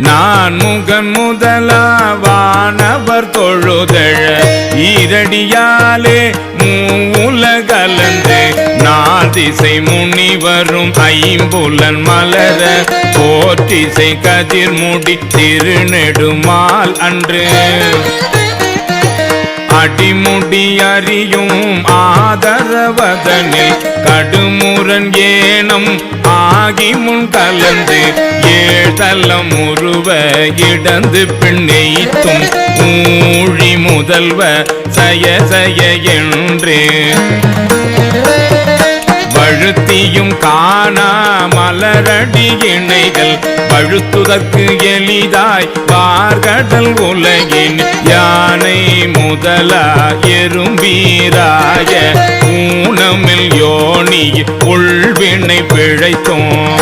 நான் முகன் முதலாவானவர் தொழுதழ ஈரடியாலே மூலகலந்து நாதிசை முனிவரும் ஐம்புலன் மலர போற்றிசை கதிர்முடி திருநெடுமால் அன்று. அடிமுடி அறியும் ஆதரவதனில் கடுமுரன் ஏனம் ஆகி முன் கலந்து ஏழலம் உருவ இடந்து பின்னெய்த்தும் மூழி முதல்வ சய சய என்று. வழுத்தியும் காணா மலரடி இணைகள் பழுத்துதற்கு எளிதாய் பார்கடல் உலகின் யானை முதலா எறும்பீராய. ஊனமில் யோனியில் உள்வினை பிழைத்தோம்.